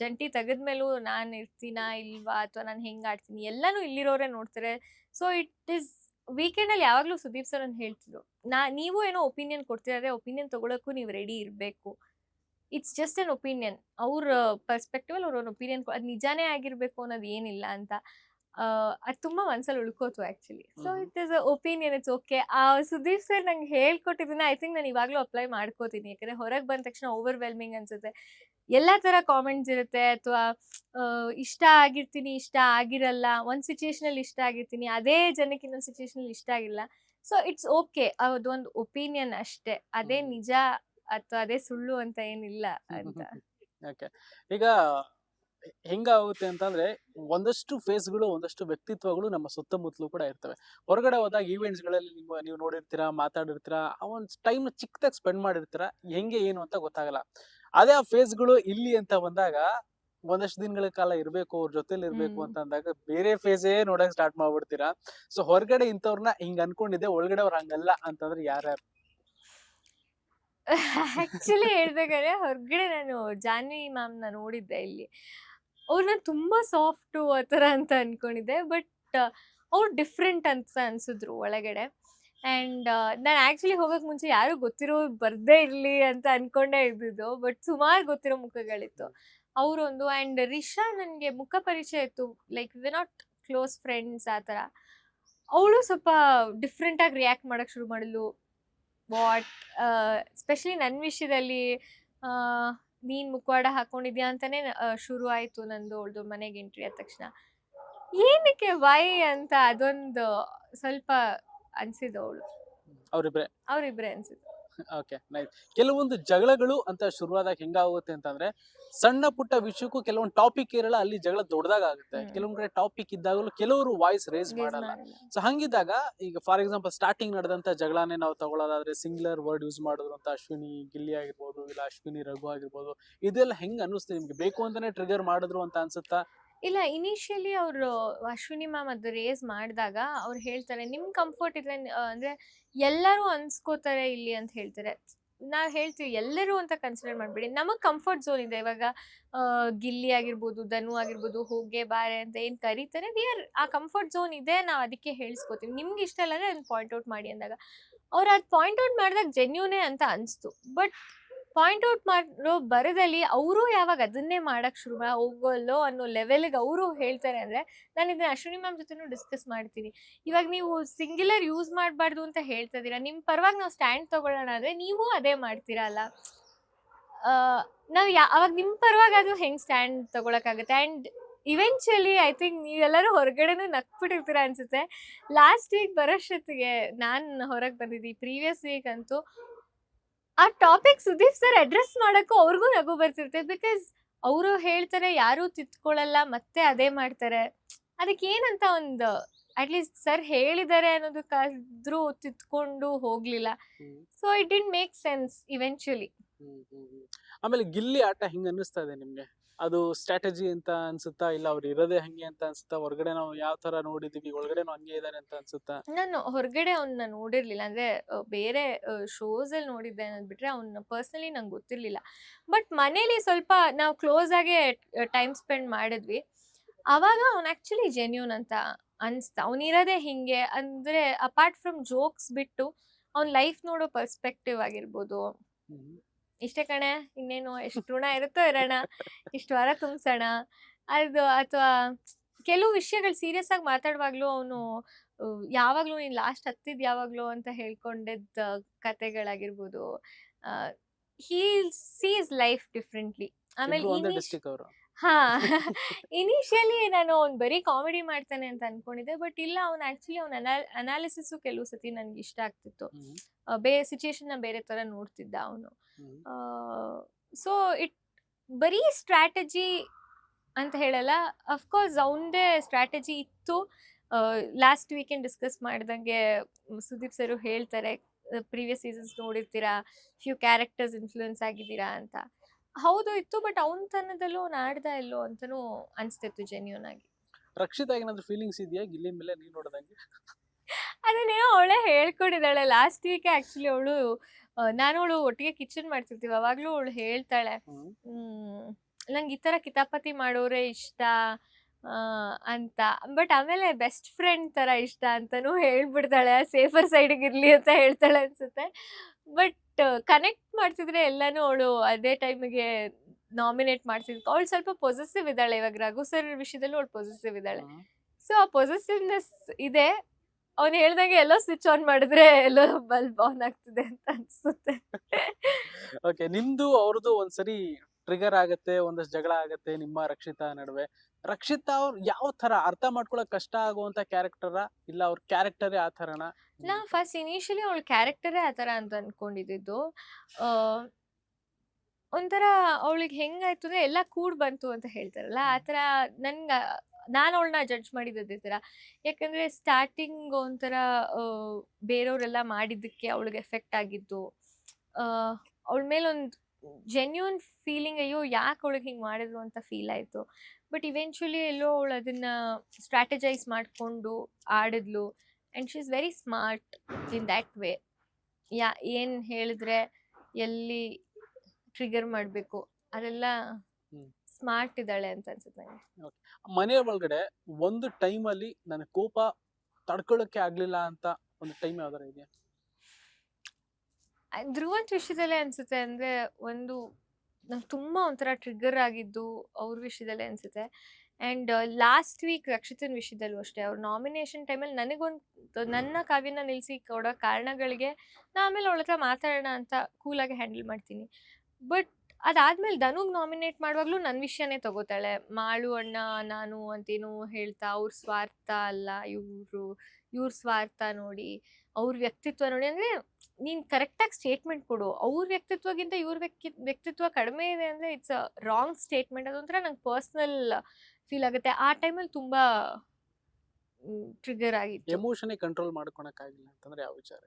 [SPEAKER 1] ಜಂಟಿ ತೆಗೆದ್ಮೇಲೂ ನಾನು ಇರ್ತೀನಾ ಇಲ್ವಾ? ಅಥವಾ ನಾನು ಹೆಂಗ್ ಆಡ್ತೀನಿ? ಎಲ್ಲನೂ ಇಲ್ಲಿರೋರೇ ನೋಡ್ತಾರೆ. ಸೊ ಇಟ್ ಇಸ್ ವೀಕೆಂಡ್ ಅಲ್ಲಿ ಯಾವಾಗ್ಲೂ ಸುದೀಪ್ ಸರ್ ಅಂತ ಹೇಳ್ತಿದ್ರು. ನಾ, ನೀವು ಏನೋ ಒಪಿನಿಯನ್ ಕೊಡ್ತಿದ್ರೆ ಒಪಿನಿಯನ್ ತಗೊಳಕ್ಕೂ ನೀವು ರೆಡಿ ಇರಬೇಕು. It's just an opinion. ಅವ್ರ ಪರ್ಸ್ಪೆಕ್ಟಿವ್ ಅಲ್ಲಿ ಅವ್ರ ಒಂದು ಒಪಿನಿಯನ್ ಅದು ನಿಜಾನೇ ಆಗಿರ್ಬೇಕು ಅನ್ನೋದು ಏನಿಲ್ಲ ಅಂತ ಅದು ತುಂಬಾ ಮನ್ಸಲ್ಲಿ ಉಳ್ಕೋತು actually so. It is opinion it's okay. ಆ ಸುದೀಪ್ ಸರ್ ನಂಗೆ ಹೇಳ್ಕೊಟ್ಟಿದ್ದೀನಿ ಐ ಥಿಂಕ್ ನಾನು ಇವಾಗಲೂ ಅಪ್ಲೈ ಮಾಡ್ಕೋತೀನಿ. ಯಾಕಂದ್ರೆ ಹೊರಗೆ ಬಂದ ತಕ್ಷಣ ಓವರ್ವೆಲ್ಮಿಂಗ್ ಅನ್ಸುತ್ತೆ. ಎಲ್ಲ ತರ ಕಾಮೆಂಟ್ಸ್ ಇರುತ್ತೆ ಅಥವಾ ಇಷ್ಟ ಆಗಿರ್ತೀನಿ ಇಷ್ಟ ಆಗಿರಲ್ಲ ಒಂದ್ ಸಿಚುಯೇಷನ್ ಅಲ್ಲಿ ಇಷ್ಟ ಆಗಿರ್ತೀನಿ ಅದೇ ಜನಕ್ಕೆ ಇನ್ನೊಂದು ಸಿಚುಯೇಷನ್ ಅಲ್ಲಿ ಇಷ್ಟ ಆಗಿಲ್ಲ. ಸೊ ಇಟ್ಸ್ ಓಕೆ ಅದೊಂದು ಒಪಿನಿಯನ್ ಅಷ್ಟೇ. ಅದೇ ನಿಜ ಅಥವಾ ಅದೇ ಸುಳ್ಳು ಅಂತ ಏನಿಲ್ಲ ಅಂತ.
[SPEAKER 2] ಓಕೆ ಈಗ ಹೆಂಗಾಗುತ್ತೆ ಅಂತಂದ್ರೆ ಒಂದಷ್ಟು ಫೇಸ್ಗಳು ಒಂದಷ್ಟು ವ್ಯಕ್ತಿತ್ವಗಳು ನಮ್ಮ ಸುತ್ತಮುತ್ತಲು ಕೂಡ ಇರ್ತವೆ. ಹೊರಗಡೆ ಹೋದಾಗ ಈವೆಂಟ್ಸ್ಗಳಲ್ಲಿ ನೀವು ನೀವು ನೋಡಿರ್ತೀರಾ ಮಾತಾಡಿರ್ತೀರಾ ಆ ಒಂದು ಟೈಮ್ ಚಿಕ್ಕದಾಗಿ ಸ್ಪೆಂಡ್ ಮಾಡಿರ್ತೀರಾ ಹೆಂಗೆ ಏನು ಅಂತ ಗೊತ್ತಾಗಲ್ಲ. ಅದೇ ಆ ಫೇಸ್ಗಳು ಇಲ್ಲಿ ಅಂತ ಬಂದಾಗ ಒಂದಷ್ಟು ದಿನಗಳ ಕಾಲ ಇರ್ಬೇಕು ಅವ್ರ ಜೊತೆಲಿ ಇರ್ಬೇಕು ಅಂತ ಅಂದಾಗ ಬೇರೆ ಫೇಸೇ ನೋಡಕ್ ಸ್ಟಾರ್ಟ್ ಮಾಡ್ಬಿಡ್ತೀರಾ. ಸೊ ಹೊರಗಡೆ ಇಂಥವ್ರನ್ನ ಹಿಂಗ್ ಅನ್ಕೊಂಡಿದ್ದೆ ಒಳಗಡೆ ಅವ್ರ ಹಂಗಲ್ಲ ಅಂತಂದ್ರೆ ಯಾರ್ಯಾರು?
[SPEAKER 1] ಆಕ್ಚುಲಿ ಹೇಳ್ಬೇಕಾದ್ರೆ ಹೊರಗಡೆ ನಾನು ಜಾನ್ವಿ ಮ್ಯಾಮ್ನ ನೋಡಿದ್ದೆ ಇಲ್ಲಿ. ಅವ್ರನ್ನ ತುಂಬಾ ಸಾಫ್ಟು ಆ ಥರ ಅಂತ ಅನ್ಕೊಂಡಿದ್ದೆ ಬಟ್ ಅವ್ರು ಡಿಫ್ರೆಂಟ್ ಅಂತ ಅನ್ಸಿದ್ರು ಒಳಗಡೆ. ಆ್ಯಂಡ್ ನಾನು ಆ್ಯಕ್ಚುಲಿ ಹೋಗೋಕೆ ಮುಂಚೆ ಯಾರೂ ಗೊತ್ತಿರೋ ಬರ್ದೇ ಇರಲಿ ಅಂತ ಅನ್ಕೊಂಡೇ ಇದ್ದಿದ್ದು ಬಟ್ ಸುಮಾರು ಗೊತ್ತಿರೋ ಮುಖಗಳಿತ್ತು. ಅವರೊಂದು ಆ್ಯಂಡ್ ರಿಷಾ ನನಗೆ ಮುಖ ಪರಿಚಯ ಇತ್ತು like we not close friends ಆ ಥರ. ಅವಳು ಸ್ವಲ್ಪ ಡಿಫ್ರೆಂಟಾಗಿ ರಿಯಾಕ್ಟ್ ಮಾಡೋಕ್ಕೆ ಶುರು ಮಾಡಿದ್ಲು. ವಾಟ್ ಸ್ಪೆಷಲಿ ನನ್ನ ವಿಷಯದಲ್ಲಿ ನೀನ್ ಮುಖವಾಡ ಹಾಕೊಂಡಿದ್ಯಾ ಅಂತಾನೆ ಶುರು ಆಯಿತು ನಂದು ಅವಳದು ಮನೆಗೆ ಎಂಟ್ರಿ ಆದ ತಕ್ಷಣ. ಏನಕ್ಕೆ ವೈ ಅಂತ ಅದೊಂದು ಸ್ವಲ್ಪ ಅನ್ಸಿದ್ದು ಅವಳು.
[SPEAKER 2] ಅವರಿಬ್ರೆ.
[SPEAKER 1] ಅವ್ರಿಬ್ರೆ ಅನ್ಸಿದ್ದು.
[SPEAKER 2] ಓಕೆ ನೈಸ್ ಕೆಲವೊಂದು ಜಗಳಗಳು ಅಂತ ಶುರುವಾದಾಗ ಹೆಂಗಾಗುತ್ತೆ ಅಂತಂದ್ರೆ ಸಣ್ಣ ಪುಟ್ಟ ವಿಷಯಕ್ಕೂ ಕೆಲವೊಂದು ಟಾಪಿಕ್ ಇರಲ್ಲ ಅಲ್ಲಿ ಜಗಳ ದೊಡ್ಡದಾಗ ಆಗುತ್ತೆ. ಕೆಲವೊಂದ್ ಕಡೆ ಟಾಪಿಕ್ ಇದ್ದಾಗಲೂ ಕೆಲವರು ವಾಯ್ಸ್ ರೇಸ್ ಮಾಡಲ್ಲ.
[SPEAKER 1] ಮಾಡಲ್ಲ.
[SPEAKER 2] ಸೊ ಹಂಗಿದ್ದಾಗ ಈಗ ಫಾರ್ ಎಕ್ಸಾಂಪಲ್ ಸ್ಟಾರ್ಟಿಂಗ್ ನಡೆದಂತ ಜಗಳನೇ ನಾವು ತಗೊಳ್ಳೋದಾದ್ರೆ ಸಿಂಗ್ಲರ್ ವರ್ಡ್ ಯೂಸ್ ಮಾಡಿದ್ರು ಅಂತ ಅಶ್ವಿನಿ ಗಿಲ್ಲಿ ಆಗಿರ್ಬೋದು ಇಲ್ಲ ಅಶ್ವಿನಿ ರಘು ಆಗಿರ್ಬೋದು ಇದೆಲ್ಲ ಹೆಂಗ್ ಅನಿಸ್ತು ನಿಮ್ಗೆ? ಬೇಕು ಅಂತಾನೆ ಟ್ರಿಗರ್ ಮಾಡಿದ್ರು ಅಂತ ಅನ್ಸುತ್ತಾ?
[SPEAKER 1] ಇಲ್ಲ ಇನಿಷಿಯಲಿ ಅವರು ಅಶ್ವಿನಿ ಮ್ಯಾಮ್ ಅದು ರೇಸ್ ಮಾಡಿದಾಗ ಅವ್ರು ಹೇಳ್ತಾರೆ, ನಿಮ್ ಕಂಫರ್ಟ್ ನ- ಅಂದ್ರೆ ಎಲ್ಲರೂ ಅನ್ಸ್ಕೋತಾರೆ ಇಲ್ಲಿ ಅಂತ ಹೇಳ್ತಾರೆ. ನಾವ್ ಹೇಳ್ತೀವಿ, ಎಲ್ಲರೂ ಅಂತ ಕನ್ಸಿಡರ್ ಮಾಡ್ಬೇಡಿ. ನಮಗೆ ಕಂಫರ್ಟ್ ಝೋನ್ ಇದೆ. ಇವಾಗ ಗಿಲ್ಲಿ ಆಗಿರ್ಬೋದು, ಧನು ಆಗಿರ್ಬೋದು, ಹೋಗೆ, ಬಾರೆ ಅಂತ ಏನು ಕರೀತಾರೆ we are a comfort zone ಇದೆ, ನಾವು ಅದಕ್ಕೆ ಹೇಳ್ಸ್ಕೊತೀವಿ. ನಿಮ್ಗೆ ಇಷ್ಟ ಇಲ್ಲ ಅಂದ್ರೆ ಅದನ್ನ ಪಾಯಿಂಟ್ ಔಟ್ ಮಾಡಿ ಅಂದಾಗ. ಅವ್ರು ಅದು ಪಾಯಿಂಟ್ ಔಟ್ ಮಾಡಿದಾಗ ಜೆನ್ಯೂನೇ ಅಂತ ಅನ್ಸ್ತು. ಬಟ್ ಪಾಯಿಂಟ್ ಔಟ್ ಮಾಡೋ ಬರದಲ್ಲಿ ಅವರು ಯಾವಾಗ ಅದನ್ನೇ ಮಾಡಕ್ ಶುರು ಹೋಗೋಲ್ಲೋ ಅನ್ನೋ ಲೆವೆಲ್ಗೆ ಅವರು ಹೇಳ್ತಾರೆ ಅಂದ್ರೆ ನಾನು ಇದನ್ನ ಅಶ್ವಿನಿ ಮ್ಯಾಮ್ ಜೊತೆನೂ ಡಿಸ್ಕಸ್ ಮಾಡ್ತೀನಿ. ಇವಾಗ ನೀವು ಸಿಂಗ್ಯುಲರ್ ಯೂಸ್ ಮಾಡಬಾರ್ದು ಅಂತ ಹೇಳ್ತಾ ಇದೀರಾ ನಿಮ್ಮ ಪರವಾಗಿ ನಾವು ಸ್ಟ್ಯಾಂಡ್ ತಗೊಳ್ಳೋಣ ಅಂದ್ರೆ ನೀವು ಅದೇ ಮಾಡ್ತೀರಲ್ಲ ನಾವು ಯಾ, ಅವಾಗ ನಿಮ್ಮ ಪರವಾಗಿ ಅದು ಹೆಂಗ್ ಸ್ಟ್ಯಾಂಡ್ ತೊಗೊಳಕ್ಕಾಗುತ್ತೆ? ಆ್ಯಂಡ್ ಇವೆಂಚುಲಿ ಐ ಥಿಂಕ್ ನೀವೆಲ್ಲರೂ ಹೊರಗಡೆನೂ ನಕ್ಬಿಟ್ಟಿರ್ತೀರ ಅನ್ಸುತ್ತೆ. ಲಾಸ್ಟ್ ವೀಕ್ ಬರೋಷ್ಟೊತ್ತಿಗೆ ನಾನು ಹೊರಗೆ ಬಂದಿದ್ದೀನಿ ಪ್ರೀವಿಯಸ್ ವೀಕ್ ಅಂತೂ ಆ ಟಾಪಿಕ್ ಸುದೀಪ್ ಸರ್ ಅಡ್ರೆಸ್ ಮಾಡೋಕ್ಕೂ ಅವ್ರಿಗೂ ನಗು ಬರ್ತಿರುತ್ತೆ ಬಿಕಾಸ್ ಅವರು ಹೇಳ್ತಾರೆ ಯಾರೂ ತಿತ್ಕೊಳ್ಳಲ್ಲ ಮತ್ತೆ ಅದೇ ಮಾಡ್ತಾರೆ. ಅದಕ್ಕೆ ಏನಂತ ಒಂದು ಅಟ್ಲೀಸ್ಟ್ ಸರ್ ಹೇಳಿದ್ದಾರೆ ಅನ್ನೋದಕ್ಕಾದ್ರೂ ತಿತ್ಕೊಂಡು ಹೋಗ್ಲಿಲ್ಲ. So it didn't make sense eventually
[SPEAKER 2] ಆಮೇಲೆ ಗಿಲ್ಲಿ ಆಟ ಹಿಂಗ್ ಅನ್ನಿಸ್ತಾ ಇದೆ ನಿಮ್ಗೆ? ಅದು ಸ್ಟ್ರಾಟಜಿ ಅಂತ ಅನ್ಸುತ್ತಾ? ಇಲ್ಲ ಅವ್ರು ಇರೋದೇ ಹಂಗೆ ಅಂತ ಅನ್ಸುತ್ತಾ? ಹೊರಗಡೆ ನಾವು ಯಾವ ತರ ನೋಡಿದೀವಿ? ಒಳಗಡೆನೂ ಹಂಗೆ ಇದಾರೆ ಅಂತ ಅನ್ಸುತ್ತಾ?
[SPEAKER 1] ನಾನು ಹೊರಗಡೆ ಅವ್ನ ನೋಡಿರ್ಲಿಲ್ಲ. ಅಂದ್ರೆ ಬೇರೆ ಶೋಸ್ ಅಲ್ಲಿ ನೋಡಿದ್ದೆ ಅನ್ನೋದು ಬಿಟ್ರೆ ಅವ್ನ ಪರ್ಸನಲಿ ನಂಗೆ ಗೊತ್ತಿರ್ಲಿಲ್ಲ. ಬಟ್ ಮನೇಲಿ ಸ್ವಲ್ಪ ನಾವು ಕ್ಲೋಸ್ ಆಗಿ ಟೈಮ್ ಸ್ಪೆಂಡ್ ಮಾಡಿದ್ವಿ. ಅವಾಗ ಅವ್ನು ಆಕ್ಚುಲಿ ಜೆನ್ಯೂನ್ ಅಂತ ಅನ್ಸ್ತಾ. ಅವ್ನಿರೋದೇ ಹಿಂಗೆ. ಅಂದ್ರೆ ಅಪಾರ್ಟ್ ಫ್ರಮ್ ಜೋಕ್ಸ್ ಬಿಟ್ಟು ಅವ್ನ ಲೈಫ್ ನೋಡೋ ಪರ್ಸ್ಪೆಕ್ಟಿವ್ ಆಗಿರ್ಬೋದು. ಇಷ್ಟೇ ಕಣೆ ಇನ್ನೇನು ಎಷ್ಟು ಋಣ ಇರುತ್ತೋ ಇರೋಣ ಇಷ್ಟು ವಾರ ತುಂಬಿಸೋಣ. ಅದು ಅಥವಾ ಕೆಲವು ವಿಷಯಗಳು ಸೀರಿಯಸ್ ಆಗಿ ಮಾತಾಡುವಾಗ್ಲೂ ಅವನು ಯಾವಾಗ್ಲೂ ನೀನ್ ಲಾಸ್ಟ್ ಹತ್ತಿದ್ ಯಾವಾಗ್ಲೂ ಅಂತ ಹೇಳ್ಕೊಂಡಿದ್ದ ಕತೆಗಳಾಗಿರ್ಬೋದು. ಹೀ ಸೀಸ್ ಲೈಫ್ ಡಿಫ್ರೆಂಟ್ಲಿ ಆಮೇಲೆ ಹಾ ಇನಿಷಿಯಲಿ ನಾನು ಅವ್ನ್ ಬರೀ ಕಾಮಿಡಿ ಮಾಡ್ತಾನೆ ಅಂತ ಅನ್ಕೊಂಡಿದ್ದೆ ಬಟ್ ಇಲ್ಲ ಅವ್ನ ಆಕ್ಚುಲಿ ಅವ್ನ ಅನಾಲಿಸಿಸ್ ಕೆಲವು ಸತಿ ನನ್ಗೆ ಇಷ್ಟ ಆಗ್ತಿತ್ತು. ಆ, ಬೇ ಸಿಚುಯೇಷನ್ನ ಬೇರೆ ತರ ನೋಡ್ತಿದ್ದ ಅವನು. ಸೊ ಇಟ್ ಬರೀ ಸ್ಟ್ರಾಟಜಿ ಅಂತ ಹೇಳಲ್ಲ ಅಫ್ಕೋರ್ಸ್ ಅವನದೇ ಸ್ಟ್ರಾಟಜಿ ಇತ್ತು. ಲಾಸ್ಟ್ ವೀಕೆಂಡ್ ಡಿಸ್ಕಸ್ ಮಾಡ್ದಂಗೆ ಸುದೀಪ್ ಸರ್ ಹೇಳ್ತಾರೆ ಪ್ರೀವಿಯಸ್ ಸೀಸನ್ಸ್ ನೋಡಿರ್ತೀರಾ ಫ್ಯೂ ಕ್ಯಾರೆಕ್ಟರ್ಸ್ ಇನ್ಫ್ಲೂಯೆನ್ಸ್ ಆಗಿದ್ದೀರಾ ಅಂತ. ಹೌದು ಇತ್ತು ಬಟ್ ಅವನ ತನದಲ್ಲೂ ಅವ್ನು ಆಡ್ದ ಇಲ್ಲೋ ಅಂತನೂ ಅನಿಸ್ತಿತ್ತು ಜೆನ್ಯೂನ್ ಆಗಿ.
[SPEAKER 2] ರಕ್ಷಿತ ಏನಾದ್ರು ಫೀಲಿಂಗ್ಸ್ ಇದೆಯಾ? ಗಿಲ್ಲಿ ಮೇಲೆ ನೀನು ನೋಡ್ದಂಗೆ?
[SPEAKER 1] ಅದನ್ನೇನೋ ಅವಳೇ ಹೇಳ್ಕೊಂಡಿದ್ದಾಳೆ. ಲಾಸ್ಟ್ ವೀಕ್ ಆಕ್ಚುಲಿ ಅವಳು ನಾನು ಅವಳು ಒಟ್ಟಿಗೆ ಕಿಚನ್ ಮಾಡ್ತಿರ್ತೀವಿ. ಅವಾಗ್ಲೂ ಅವಳು ಹೇಳ್ತಾಳೆ
[SPEAKER 2] ಹ್ಮ್.
[SPEAKER 1] ನಂಗೆ ಈ ತರ ಕಿತಾಪತಿ ಮಾಡೋರೆ ಇಷ್ಟ ಅಂತ. ಬಟ್ ಆಮೇಲೆ ಬೆಸ್ಟ್ ಫ್ರೆಂಡ್ ತರ ಇಷ್ಟ ಅಂತಾನೂ ಹೇಳ್ಬಿಡ್ತಾಳೆ. ಸೇಫರ್ ಸೈಡಿಗೆ ಇರ್ಲಿ ಅಂತ ಹೇಳ್ತಾಳೆ ಅನ್ಸುತ್ತೆ. ಬಟ್ ಕನೆಕ್ಟ್ ಮಾಡ್ತಿದ್ರೆ ಎಲ್ಲಾನು ಅವಳು ಅದೇ ಟೈಮಿಗೆ ನಾಮಿನೇಟ್ ಮಾಡ್ತಿದ್ ಅವಳು ಸ್ವಲ್ಪ ಪೊಸೆಸಿವ್ ಇದ್ದಾಳೆ ಇವಾಗ ರಘು ಸರ್ ವಿಷಯದಲ್ಲೂ ಅವಳು ಪೊಸೆಸಿವ್ ಇದ್ದಾಳೆ. ಸೊ ಆ ಪೊಸೆಸಿವ್ನೆಸ್ ಇದೆ. ಅವ್ನು ಹೇಳ್ದಂಗೆ ಎಲ್ಲ ಸ್ವಿಚ್ ಆನ್ ಮಾಡಿದ್ರೆ ಎಲ್ಲ ಬಲ್ಬ್ ಆನ್ ಆಗ್ತಿದೆ ಅಂತ ಅನ್ಸುತ್ತೆ.
[SPEAKER 2] ಓಕೆ ನಿಮ್ದು ಅವ್ರದ್ದು ಒಂದ್ಸರಿ ಟ್ರಿಗರ್ ಆಗತ್ತೆ ಒಂದಷ್ಟು ಜಗಳ ಆಗತ್ತೆ ನಿಮ್ಮ ರಕ್ಷಿತಾ ನಡುವೆ. ರಕ್ಷಿತಾ ಅವ್ರು ಯಾವ ತರ ಅರ್ಥ ಮಾಡ್ಕೊಳಕ್ ಕಷ್ಟ ಆಗುವಂತ ಕ್ಯಾರೆಕ್ಟರ ಇಲ್ಲ ಅವ್ರ ಕ್ಯಾರೆಕ್ಟರೇ ಆ ಥರನ?
[SPEAKER 1] ನಾ ಫಸ್ಟ್ ಇನಿಷಿಯಲಿ ಅವಳ ಕ್ಯಾರೆಕ್ಟರೇ ಆ ಥರ ಅಂತ ಅನ್ಕೊಂಡಿದ್ದು. ಒಂಥರ ಅವಳಿಗೆ ಹೆಂಗಾಯ್ತು ಅಂದ್ರೆ ಎಲ್ಲ ಕೂಡ್ ಬಂತು ಅಂತ ಹೇಳ್ತಾರಲ್ಲ ಆ ಥರ ನನ್ಗೆ ನಾನು ಅವಳನ್ನ ಜಡ್ಜ್ ಮಾಡಿದ್ದೆ ಥರ ಯಾಕಂದ್ರೆ ಸ್ಟಾರ್ಟಿಂಗ್ ಒಂಥರ ಬೇರೆಯವರೆಲ್ಲ ಮಾಡಿದ್ದಕ್ಕೆ ಅವಳಿಗೆ ಎಫೆಕ್ಟ್ ಆಗಿದ್ದು ಅವಳ ಮೇಲೆ ಒಂದು ಜೆನ್ಯೂನ್ ಫೀಲಿಂಗ್ ಅಯ್ಯೋ ಯಾಕೆ ಅವಳಿಗೆ ಹಿಂಗೆ ಮಾಡಿದ್ರು ಅಂತ ಫೀಲ್ ಆಯಿತು ಬಟ್ ಇವೆಂಚುಲಿ ಎಲ್ಲೋ ಅವಳು ಅದನ್ನ ಸ್ಟ್ರಾಟಜೈಸ್ ಮಾಡಿಕೊಂಡು ಆಡಿದ್ಲು and she is very smart in that way yeah, ಏನು ಹೇಳಿದ್ರೆ ಎಲ್ಲಿ ಟ್ರಿಗರ್ ಮಾಡಬೇಕು ಅದೆಲ್ಲ. ಸ್ಮಾರ್ಟ್ ಇದ್ದಾಳೆ ಅಂತ ಅನ್ಸುತ್ತೆ ನನಗೆ
[SPEAKER 2] ಮನೆ ಒಳಗಡೆ ಒಂದು ಟೈಮಲ್ಲಿ ನನ್ನ ಕೋಪ ತಡ್ಕೊಳ್ಳೋಕೆ ಆಗ್ಲಿಲ್ಲ ಅಂತ ಒಂದು ಟೈಮ್ ಯಾವ್ದಾರ ಇದೆಯಾ?
[SPEAKER 1] ಆ, ಧ್ರುವಂತ್ ವಿಷಯದಲ್ಲೇ ಅನ್ಸುತ್ತೆ ಅಂದ್ರೆ ಒಂದು ನಂಗೆ ತುಂಬಾ ಒಂಥರ ಟ್ರಿಗರ್ ಆಗಿದ್ದು ಅವ್ರ ವಿಷಯದಲ್ಲೇ ಅನ್ಸುತ್ತೆ. ಅಂಡ್ ಲಾಸ್ಟ್ ವೀಕ್ ರಕ್ಷಿತನ್ ವಿಷಯದಲ್ಲೂ ಅಷ್ಟೇ. ಅವ್ರ ನಾಮಿನೇಷನ್ ಟೈಮಲ್ಲಿ ನನಗೊಂದು ನನ್ನ ಕಾವ್ಯನ ನಿಲ್ಲಿಸಿ ಕೊಡೋ ಕಾರಣಗಳಿಗೆ ನಾ ಆಮೇಲೆ ಅವಳ ಹತ್ರ ಮಾತಾಡೋಣ ಅಂತ ಕೂಲಾಗಿ ಹ್ಯಾಂಡಲ್ ಮಾಡ್ತೀನಿ. ಬಟ್ ಅದಾದ್ಮೇಲೆ ಧನುಗ್ ನಾಮಿನೇಟ್ ಮಾಡುವಾಗಲೂ ನನ್ನ ವಿಷಯನೇ ತಗೋತಾಳೆ. ಮಾಳು ಅಣ್ಣ, ನಾನು ಅಂತೇನು ಹೇಳ್ತಾ, ಅವ್ರ ಸ್ವಾರ್ಥ ಅಲ್ಲ, ಇವರು, ಇವ್ರ ಸ್ವಾರ್ಥ ನೋಡಿ, ಅವ್ರ ವ್ಯಕ್ತಿತ್ವ ನೋಡಿ. ಅಂದರೆ ನೀನು ಕರೆಕ್ಟಾಗಿ ಸ್ಟೇಟ್ಮೆಂಟ್ ಕೊಡು. ಅವ್ರ ವ್ಯಕ್ತಿತ್ವಗಿಂತ ಇವ್ರ ವ್ಯಕ್ತಿ, ವ್ಯಕ್ತಿತ್ವ ಕಡಿಮೆ ಇದೆ ಅಂದರೆ ಇಟ್ಸ್ ಅ ರಾಂಗ್ ಸ್ಟೇಟ್ಮೆಂಟ್ ಅದೊಂಥರ ನಂಗೆ ಪರ್ಸ್ನಲ್ ಫೀಲ್ ಆಗುತ್ತೆ. ಆ ಟೈಮಲ್ಲಿ ತುಂಬ ಟ್ರಿಗರ್ ಆಗಿತ್ತು.
[SPEAKER 2] ಎಮೋಷನ್ ಕಂಟ್ರೋಲ್ ಮಾಡ್ಕೊಳಕ್ಕಾಗಿಲ್ಲ ಅಂತಂದ್ರೆ ಯಾವ ವಿಚಾರ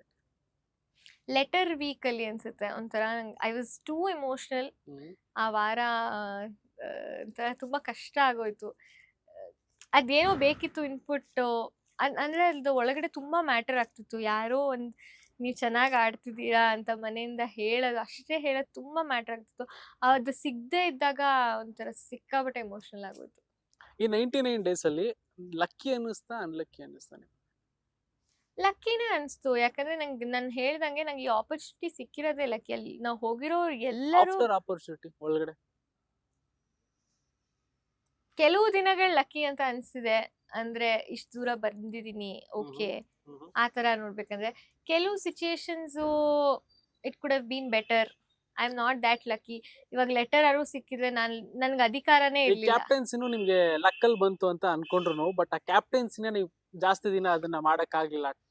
[SPEAKER 1] ಲೆಟರ್ ವೀಕಲ್ಲಿ ಅನ್ಸುತ್ತೆ ಒಂಥರ ಐ ವಾಸ್ ಟೂ ಎಮೋಷನಲ್. ಆ ವಾರ ಒಂಥರ ತುಂಬ ಕಷ್ಟ ಆಗೋಯ್ತು. ಅದೇನೋ ಬೇಕಿತ್ತು ಇನ್ಪುಟ್ ಅಂದರೆ ಅದು ಒಳಗಡೆ ತುಂಬ ಮ್ಯಾಟರ್ ಆಗ್ತಿತ್ತು. ಯಾರೋ ಒಂದು ನೀವು ಚೆನ್ನಾಗಿ ಆಡ್ತಿದ್ದೀರಾ ಅಂತ ಮನೆಯಿಂದ ಹೇಳೋದು ಅಷ್ಟೇ ಹೇಳೋದು ತುಂಬ ಮ್ಯಾಟರ್ ಆಗ್ತಿತ್ತು. ಅದು ಸಿಗದೆ ಇದ್ದಾಗ ಒಂಥರ ಸಿಕ್ಕಾಪಟ್ಟೆ ಎಮೋಷನಲ್ ಆಗೋಯ್ತು.
[SPEAKER 2] ಈ ನೈಂಟಿ ನೈನ್ ಡೇಸ್ ಅಲ್ಲಿ ಲಕ್ಕಿ ಅನ್ನಿಸ್ತಾ ಅನ್ಲಕ್ಕಿ ಅನ್ನಿಸ್ತಾ?
[SPEAKER 1] ಲಕ್ಕಿನೇ ಅನಿಸ್ತು. ಯಾಕಂದ್ರೆ ನಂಗೆ ನಾನು ಹೇಳ್ದಂಗೆ ನಂಗೆ ಈ ಆಪರ್ಚುನಿಟಿ ಸಿಕ್ಕಿರೋದೇ ಲಕ್ಕಿ ಅಲ್ಲಿ ನಾವು ಹೋಗಿರೋ ಎಲ್ಲರೂ
[SPEAKER 2] ಆಪರ್ಚುನಿಟಿ ಒಳಗಡೆ.
[SPEAKER 1] ಕೆಲವು ದಿನಗಳು ಲಕ್ಕಿ ಅಂತ ಅನ್ಸಿದೆ. ಅಂದ್ರೆ ಇಷ್ಟು ದೂರ ಬಂದಿದ್ದೀನಿ ಓಕೆ. ಆ ತರ ನೋಡ್ಬೇಕಂದ್ರೆ ಕೆಲವು situations it could have been better I am not that lucky ಇವಾಗ ಲೆಟರ್ ಯಾರು ಸಿಕ್ಕಿದ್ರೆ ನಾನು ನನ್ಗೆ ಅಧಿಕಾರನೇ
[SPEAKER 2] ಇಲ್ಲ
[SPEAKER 1] ಇರ್ಲಿಲ್ಲ.
[SPEAKER 2] ಕ್ಯಾಪ್ಟನ್ಸಿನೂ ನಿಮ್ಗೆ ಲಕ್ಕಲ್ ಬಂತು ಅಂತ ಅನ್ಕೊಂಡ್ರು ಬಟ್ ಆ ಕ್ಯಾಪ್ಟನ್ಸಿನ ನೀವು ಜಾಸ್ತಿ ದಿನ ಅದನ್ನ ಮಾಡಕ್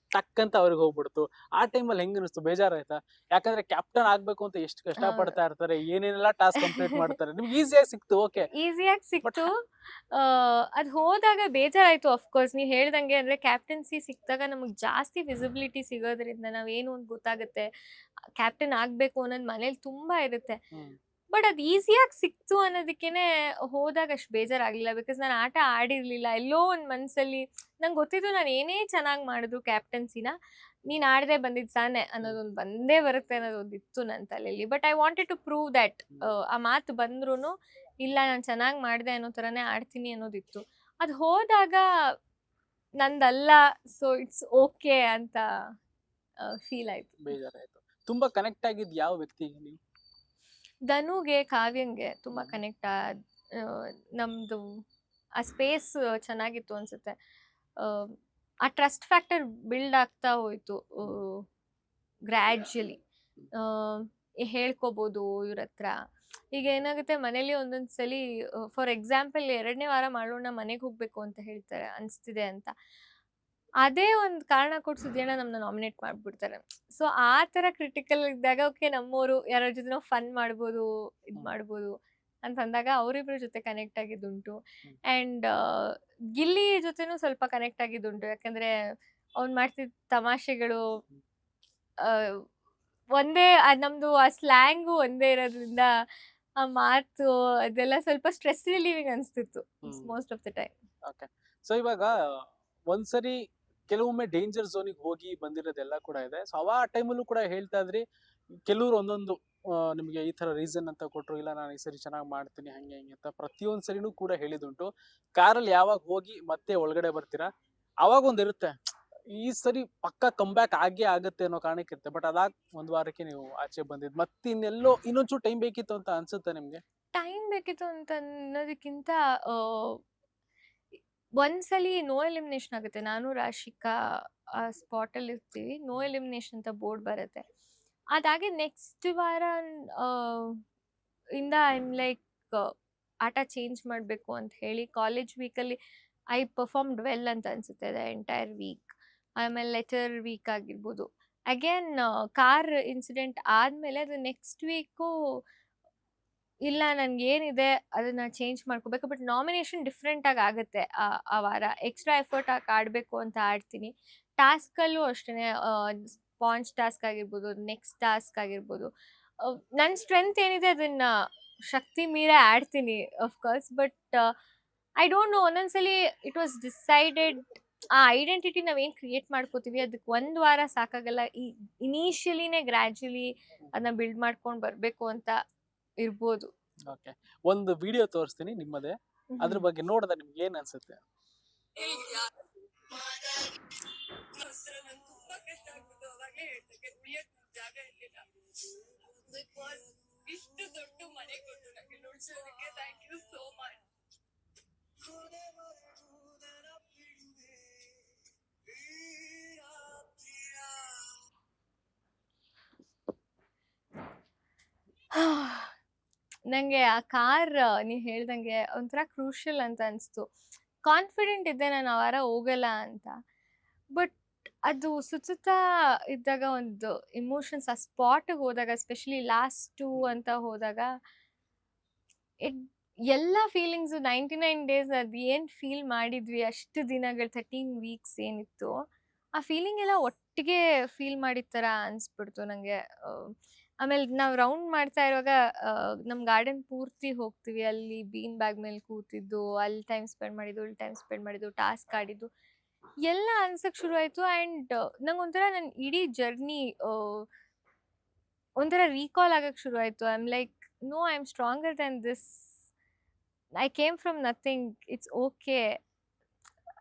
[SPEAKER 2] ಆಗ್ಲಿಲ್ಲ ಟಕ್ ಅಂತ ಅವ್ರಿಗೆ ಹೋಗ್ಬಿಡ್ತು. ಆ ಟೈಮಲ್ಲಿ ಹೆಂಗ್ ಅನಿಸ್ತು ಬೇಜಾರಾಯ್ತಾ? ಯಾಕಂದ್ರೆ ಕ್ಯಾಪ್ಟನ್ ಆಗ್ಬೇಕು ಅಂತ ಎಷ್ಟು ಕಷ್ಟ ಪಡ್ತಾ ಇರ್ತಾರೆ ಏನೇನೆಲ್ಲ ಟಾಸ್ಕ್ ಕಂಪ್ಲೀಟ್ ಮಾಡ್ತಾರೆ. ನಿಮ್ಗೆ ಈಸಿಯಾಗಿ ಸಿಕ್ತು ಓಕೆ
[SPEAKER 1] ಈಸಿಯಾಗಿ ಸಿಕ್ತು. ಅದು ಹೋದಾಗ ಬೇಜಾರಾಯ್ತು ಅಫ್ಕೋರ್ಸ್ ನೀವು ಹೇಳ್ದಂಗೆ ಅಂದ್ರೆ ಕ್ಯಾಪ್ಟನ್ಸಿ ಸಿಕ್ಕಿದಾಗ ನಮಗೆ ಜಾಸ್ತಿ ವಿಸಿಬಿಲಿಟಿ ಸಿಗೋದ್ರಿಂದ ನಾವೇನು ಅಂತ ಗೊತ್ತಾಗುತ್ತೆ. ಕ್ಯಾಪ್ಟನ್ ಆಗ್ಬೇಕು ಅನ್ನೋದು ಮನೇಲಿ ತುಂಬಾ ಇರುತ್ತೆ. ಬಟ್ ಅದು ಈಸಿಯಾಗಿ ಸಿಕ್ತು ಅನ್ನೋದಕ್ಕೇನೆ ಹೋದಾಗ ಅಷ್ಟು ಬೇಜಾರಾಗಲಿಲ್ಲ. ಬಿಕಾಸ್ ನಾನು ಆಟ ಆಡಿರಲಿಲ್ಲ. ಎಲ್ಲೋ ಒಂದು ಮನಸ್ಸಲ್ಲಿ ನಂಗೆ ಗೊತ್ತಿದ್ದು ನಾನು ಏನೇ ಚೆನ್ನಾಗಿ ಮಾಡಿದ್ರು ಕ್ಯಾಪ್ಟನ್ಸಿನ ನೀನು ಆಡದೆ ಬಂದಿದ್ದು ತಾನೆ ಅನ್ನೋದೊಂದು ಬಂದೇ ಬರುತ್ತೆ ಅನ್ನೋದೊಂದು ಇತ್ತು ನನ್ನ ತಲೆಯಲ್ಲಿ but I wanted to prove that ಆ ಮಾತು ಬಂದ್ರೂ ಇಲ್ಲ ನಾನು ಚೆನ್ನಾಗಿ ಮಾಡಿದೆ ಅನ್ನೋ ಥರನೇ ಆಡ್ತೀನಿ ಅನ್ನೋದಿತ್ತು. ಅದು ಹೋದಾಗ ನಂದಲ್ಲ ಸೊ ಇಟ್ಸ್ ಓಕೆ ಅಂತ ಫೀಲ್ ಆಯಿತು.
[SPEAKER 2] ಬೇಜಾರಾಯಿತು. ತುಂಬಾ ಕನೆಕ್ಟ್ ಆಗಿದ್ ಯಾವ ವ್ಯಕ್ತಿಗೆ ನೀವು?
[SPEAKER 1] ಧನುಗೆ ಕಾವ್ಯಂಗೆ ತುಂಬ. ಕನೆಕ್ಟ್ ಆ, ನಮ್ದು ಆ ಸ್ಪೇಸ್ ಚೆನ್ನಾಗಿತ್ತು ಅನ್ಸುತ್ತೆ. ಆ, ಟ್ರಸ್ಟ್ ಫ್ಯಾಕ್ಟರ್ ಬಿಲ್ಡ್ ಆಗ್ತಾ ಹೋಯ್ತು ಗ್ರ್ಯಾಜುಯಲಿ ಹೇಳ್ಕೋಬೋದು ಇವ್ರ ಹತ್ರ. ಈಗ ಏನಾಗುತ್ತೆ ಮನೇಲಿ ಒಂದೊಂದು ಸಲಿ ಫಾರ್ ಎಕ್ಸಾಂಪಲ್ ಎರಡನೇ ವಾರ ಮಾಡೋಣ ಮನೆಗೆ ಹೋಗ್ಬೇಕು ಅಂತ ಹೇಳ್ತಾರೆ ಅನಿಸ್ತಿದೆ ಅಂತ. ಅದೇ ಒಂದು ಕಾರಣ ಕೊಟ್ಟು ಸುದ್ದಿಯನ್ನ ನಮ್ಮನ್ನ ನಾಮಿನೇಟ್ ಮಾಡ್ಬಿಡ್ತಾರೆ. ಸೊ ಆ ತರ ಕ್ರಿಟಿಕಲ್ ಇದ್ದಾಗ ಓಕೆ ನಮ್ಮವರು ಯಾರ ಜೊತೆ ಫನ್ ಮಾಡ್ಬೋದು ಇದು. ಮಾಡ್ಬೋದು ಅಂತ ಅಂದಾಗ ಅವರಿಬ್ಬರ ಜೊತೆ ಕನೆಕ್ಟ್ ಆಗಿದ್ದುಂಟು. ಅಂಡ್ ಗಿಲ್ಲಿ ಜೊತೆನೂ ಸ್ವಲ್ಪ ಕನೆಕ್ಟ್ ಆಗಿದ್ದುಂಟು. ಯಾಕಂದ್ರೆ ಅವ್ನು ಮಾಡ್ತಿದ್ದ ತಮಾಷೆಗಳು ಒಂದೇ ನಮ್ದು ಆ ಸ್ಲ್ಯಾಂಗು ಒಂದೇ ಇರೋದ್ರಿಂದ ಆ ಮಾತು ಅದೆಲ್ಲ ಸ್ವಲ್ಪ ಸ್ಟ್ರೆಸ್ ರಿಲೀವಿಂಗ್ ಅನಿಸ್ತಿತ್ತು. Most of the time
[SPEAKER 2] so ಇವಾಗ ಒಂದ್ಸರಿ ಕೆಲವೊಮ್ಮೆ ಡೇಂಜರ್ ಝೋನಿಗೆ ಹೋಗಿ ಬಂದಿರೋದೆಲ್ಲ ಕೂಡ ಇದೆ. ಸೊ ಅವ ಟೈಮಲ್ಲೂ ಕೂಡ ಹೇಳ್ತಾ ಇದ್ರಿ ಕೆಲವ್ರು ಒಂದೊಂದು ನಿಮಗೆ ಈ ತರ ರೀಸನ್ ಅಂತ ಕೊಟ್ರು ಇಲ್ಲ ನಾನು ಈ ಸರಿ ಚೆನ್ನಾಗಿ ಮಾಡ್ತೀನಿ ಹಂಗೆ ಹಿಂಗೆ ಅಂತ ಪ್ರತಿಯೊಂದು ಸರಿನೂ ಕೂಡ ಹೇಳಿದುಂಟು ಕಾರಲ್ಲಿ ಯಾವಾಗ ಹೋಗಿ ಮತ್ತೆ ಒಳಗಡೆ ಬರ್ತೀರಾ? ಅವಾಗ ಒಂದಿರುತ್ತೆ ಈ ಸರಿ ಪಕ್ಕ ಕಂಬ್ಯಾಕ್ ಆಗೇ ಆಗುತ್ತೆ ಅನ್ನೋ ಕಾರಣಕ್ಕೆ ಇರುತ್ತೆ. ಬಟ್ ಅದಾಗ ಒಂದ್ ವಾರಕ್ಕೆ ನೀವು ಆಚೆ ಬಂದಿದ್ ಮತ್ತೆ ಇನ್ನೆಲ್ಲೋ ಇನ್ನೊಂಚೂರು ಟೈಮ್ ಬೇಕಿತ್ತು ಅಂತ ಅನ್ಸುತ್ತೆ ನಿಮಗೆ?
[SPEAKER 1] ಟೈಮ್ ಬೇಕಿತ್ತು ಅಂತ ಅನ್ನೋದಕ್ಕಿಂತ ಆ, ಒಂದ್ಸಲಿ ನೋ ಎಲಿಮಿನೇಷನ್ ಆಗುತ್ತೆ. ನಾನು ರಾಶಿಕಾ, ಆ ಸ್ಪಾಟಲ್ಲಿ ಇರ್ತೀವಿ. ನೋ ಎಲಿಮಿನೇಷನ್ ಅಂತ ಬೋರ್ಡ್ ಬರುತ್ತೆ. ಅದಾಗೆ ನೆಕ್ಸ್ಟ್ ವಾರ ಇಂದ ಐ ಆಮ್ ಲೈಕ್ ಆಟ ಚೇಂಜ್ ಮಾಡಬೇಕು ಅಂತ ಹೇಳಿ ಕಾಲೇಜ್ ವೀಕಲ್ಲಿ ಐ ಪರ್ಫಾರ್ಮ್ಡ್ ವೆಲ್ ಅಂತ ಅನ್ಸುತ್ತೆ ದ ಎಂಟೈರ್ ವೀಕ್. ಆಮೇಲೆ ಲೆಟರ್ ವೀಕ್ ಆಗಿರ್ಬೋದು. ಅಗೇನ್ ಕಾರ್ ಇನ್ಸಿಡೆಂಟ್ ಆದಮೇಲೆ ಅದು ನೆಕ್ಸ್ಟ್ ವೀಕು ಇಲ್ಲ, ನನ್ಗೆ ಏನಿದೆ ಅದನ್ನ ಚೇಂಜ್ ಮಾಡ್ಕೋಬೇಕು ಬಟ್ ನಾಮಿನೇಷನ್ ಡಿಫ್ರೆಂಟ್ ಆಗಿ ಆಗುತ್ತೆ ಆ ವಾರ. ಎಕ್ಸ್ಟ್ರಾ ಎಫರ್ಟ್ ಹಾಕಿ ಆಡಬೇಕು ಅಂತ ಆಡ್ತೀನಿ. ಟಾಸ್ಕಲ್ಲೂ ಅಷ್ಟೇ ಸ್ಪಾಂಜ್ ಟಾಸ್ಕ್ ಆಗಿರ್ಬೋದು ನೆಕ್ಸ್ಟ್ ಟಾಸ್ಕ್ ಆಗಿರ್ಬೋದು. ನನ್ನ ಸ್ಟ್ರೆಂತ್ ಏನಿದೆ ಅದನ್ನ ಶಕ್ತಿ ಮೀರೇ ಆಡ್ತೀನಿ of course but I don't know ಒಂದೊಂದ್ಸಲಿ it was decided ಆ ಐಡೆಂಟಿಟಿ ನಾವೇನು ಕ್ರಿಯೇಟ್ ಮಾಡ್ಕೋತೀವಿ ಅದಕ್ಕೆ ಒಂದು ವಾರ ಸಾಕಾಗಲ್ಲ. ಈ ಇನಿಷಿಯಲಿನೇ ಗ್ರ್ಯಾಜುಲಿ ಅದನ್ನ ಬಿಲ್ಡ್ ಮಾಡ್ಕೊಂಡು ಬರಬೇಕು ಅಂತ ಇರ್ಬೋದು.
[SPEAKER 2] ಓಕೆ. ಒಂದು ವಿಡಿಯೋ ತೋರಿಸ್ತೀನಿ ನಿಮ್ಮದೇ. ಅದ್ರ ಬಗ್ಗೆ ನೋಡಿದ ನಿಮ್ಗೆ ಏನ್ ಅನ್ಸುತ್ತೆ?
[SPEAKER 3] ಇಷ್ಟು ದೊಡ್ಡ ಮನೆ ಕೊಟ್ಟು ನನಗೆ ನುಡ್ಸೋದಕ್ಕೆ ಥ್ಯಾಂಕ್ ಯು ಸೋ ಮಚ್
[SPEAKER 1] ನನಗೆ ಆ ಕಾರ್ ನೀವು ಹೇಳ್ದಂಗೆ ಒಂಥರ ಕ್ರೂಷಲ್ ಅಂತ ಅನಿಸ್ತು. ಕಾನ್ಫಿಡೆಂಟ್ ಇದ್ದೆ ನಾನು ಅವರ ವಾರ ಹೋಗಲ್ಲ ಅಂತ. ಬಟ್ ಅದು ಸುತ್ತ ಇದ್ದಾಗ ಒಂದು ಇಮೋಷನ್ಸ್ ಆ ಸ್ಪಾಟಿಗೆ ಹೋದಾಗ ಸ್ಪೆಷಲಿ ಲಾಸ್ಟು ಅಂತ ಹೋದಾಗ ಇಟ್ ಎಲ್ಲ ಫೀಲಿಂಗ್ಸು ನೈಂಟಿ ನೈನ್ ಡೇಸ್ ಅದು ಏನು ಫೀಲ್ ಮಾಡಿದ್ವಿ ಅಷ್ಟು ದಿನಗಳು ಥರ್ಟೀನ್ ವೀಕ್ಸ್ ಏನಿತ್ತು, ಆ ಫೀಲಿಂಗ್ ಎಲ್ಲ ಒಟ್ಟಿಗೆ ಫೀಲ್ ಮಾಡಿದ ಥರ ಅನಿಸ್ಬಿಡ್ತು ನನಗೆ ಆಮೇಲೆ ನಾವು ರೌಂಡ್ ಮಾಡ್ತಾ ಇರುವಾಗ ನಮ್ಮ ಗಾರ್ಡನ್ ಪೂರ್ತಿ ಹೋಗ್ತೀವಿ. ಅಲ್ಲಿ ಬೀನ್ ಬ್ಯಾಗ್ ಮೇಲೆ ಕೂತಿದ್ದು, ಅಲ್ಲಿ ಟೈಮ್ ಸ್ಪೆಂಡ್ ಮಾಡಿದ್ದು, ಇಲ್ಲಿ ಟೈಮ್ ಸ್ಪೆಂಡ್ ಮಾಡಿದ್ದು, ಟಾಸ್ಕ್ ಆಡಿದ್ದು, ಎಲ್ಲ ಅನ್ಸಕ್ಕೆ ಶುರು ಆಯ್ತು ಆ್ಯಂಡ್ ನಂಗೆ ಒಂಥರ ನನ್ನ ಇಡೀ ಜರ್ನಿ ಒಂಥರ ರೀಕಾಲ್ ಆಗಕ್ಕೆ ಶುರು ಆಯಿತು I am like, no, I am stronger than this. I came from nothing. It's okay.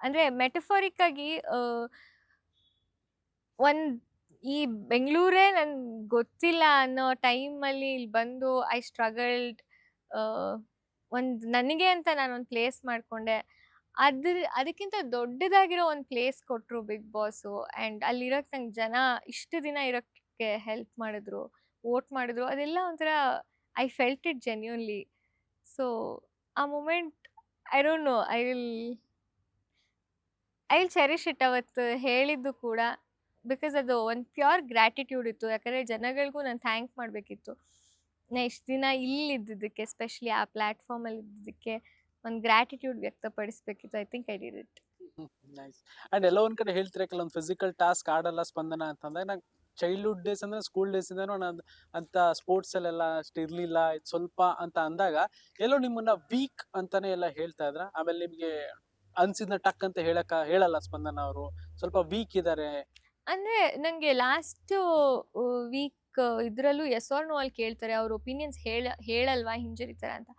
[SPEAKER 1] ಅಂದರೆ ಮೆಟಫಾರಿಕ್ ಆಗಿ ಒಂದು ಈ ಬೆಂಗಳೂರೇ ನನ್ಗೆ ಗೊತ್ತಿಲ್ಲ ಅನ್ನೋ ಟೈಮಲ್ಲಿ ಇಲ್ಲಿ ಬಂದು ಐ ಸ್ಟ್ರಗಲ್ಡ್ ಒಂದು ನನಗೆ ಅಂತ ನಾನು ಒಂದು ಪ್ಲೇಸ್ ಮಾಡಿಕೊಂಡೆ. ಅದ್ರ ಅದಕ್ಕಿಂತ ದೊಡ್ಡದಾಗಿರೋ ಒಂದು ಪ್ಲೇಸ್ ಕೊಟ್ಟರು ಬಿಗ್ ಬಾಸು ಆ್ಯಂಡ್ ಅಲ್ಲಿರೋಕ್ಕೆ ನಂಗೆ ಜನ ಇಷ್ಟು ದಿನ ಇರೋಕ್ಕೆ ಹೆಲ್ಪ್ ಮಾಡಿದ್ರು, ವೋಟ್ ಮಾಡಿದ್ರು, ಅದೆಲ್ಲ ಒಂಥರ I felt it genuinely. So, ಆ moment, I don't know, I will I will cherish it ಅವತ್ತು ಹೇಳಿದ್ದು ಕೂಡ. ಬಿಕಾಸ್ ಅದು ಒಂದು ಪ್ಯೂರ್ ಗ್ರ್ಯಾಟಿಟ್ಯೂಡ್ ಇತ್ತು. ಯಾಕಂದರೆ ಜನಗಳಿಗೂ ನಾನು ಥ್ಯಾಂಕ್ ಮಾಡಬೇಕಿತ್ತು. ನಾ ಇಷ್ಟು ದಿನ ಇಲ್ಲಿದ್ದಕ್ಕೆ ಎಸ್ಪೆಷಲಿ ಸ್ಪೆಷಲಿ ಆ ಪ್ಲ್ಯಾಟ್ಫಾರ್ಮಲ್ಲಿ ಇದ್ದಿದ್ದಕ್ಕೆ ಒಂದು gratitude ವ್ಯಕ್ತಪಡಿಸ್ಬೇಕಿತ್ತು. I think I did it
[SPEAKER 2] and ಎಲ್ಲ ಒಂದು ಕಡೆ ಹೇಳ್ತೀರಾ ಕೆಲವೊಂದು ಫಿಸಿಕಲ್ ಟಾಸ್ಕ್ ಆಡಲ್ಲ ಸ್ಪಂದನ ಅಂತಂದ್ರೆ ನಂಗೆ ಚೈಲ್ಡ್ಹುಡ್ ಡೇಸ್ ಅಂದ್ರೆ ಸ್ಕೂಲ್ ಡೇಸ್ ಇಂದನೂ ನಾನು ಅಂತ ಸ್ಪೋರ್ಟ್ಸ್ ಅಲ್ಲೆಲ್ಲ ಅಷ್ಟು ಇರಲಿಲ್ಲ, ಇದು ಸ್ವಲ್ಪ ಅಂತ ಅಂದಾಗ, ಎಲ್ಲೋ ನಿಮ್ಮನ್ನ ವೀಕ್ ಅಂತಾನೆ ಎಲ್ಲ ಹೇಳ್ತಾ ಇದ್ರ. ಆಮೇಲೆ ನಿಮ್ಗೆ ಅನ್ಸಿದ್ನ ಟಕ್ ಅಂತ ಹೇಳಕ, ಹೇಳಲ್ಲ ಸ್ಪಂದನ ಅವರು. ಸ್ವಲ್ಪ ವೀಕ್ ಇದಾರೆ.
[SPEAKER 1] ಅಂದರೆ ನನಗೆ ಲಾಸ್ಟ್ ವೀಕ್ ಇದರಲ್ಲೂ ಎಸ್ ಆರ್ ನೋ ಅಲ್ಲಿ ಕೇಳ್ತಾರೆ, ಅವ್ರ ಒಪಿನಿಯನ್ಸ್ ಹೇಳ, ಹೇಳಲ್ವಾ, ಹಿಂಜರಿತಾರೆ ಅಂತ.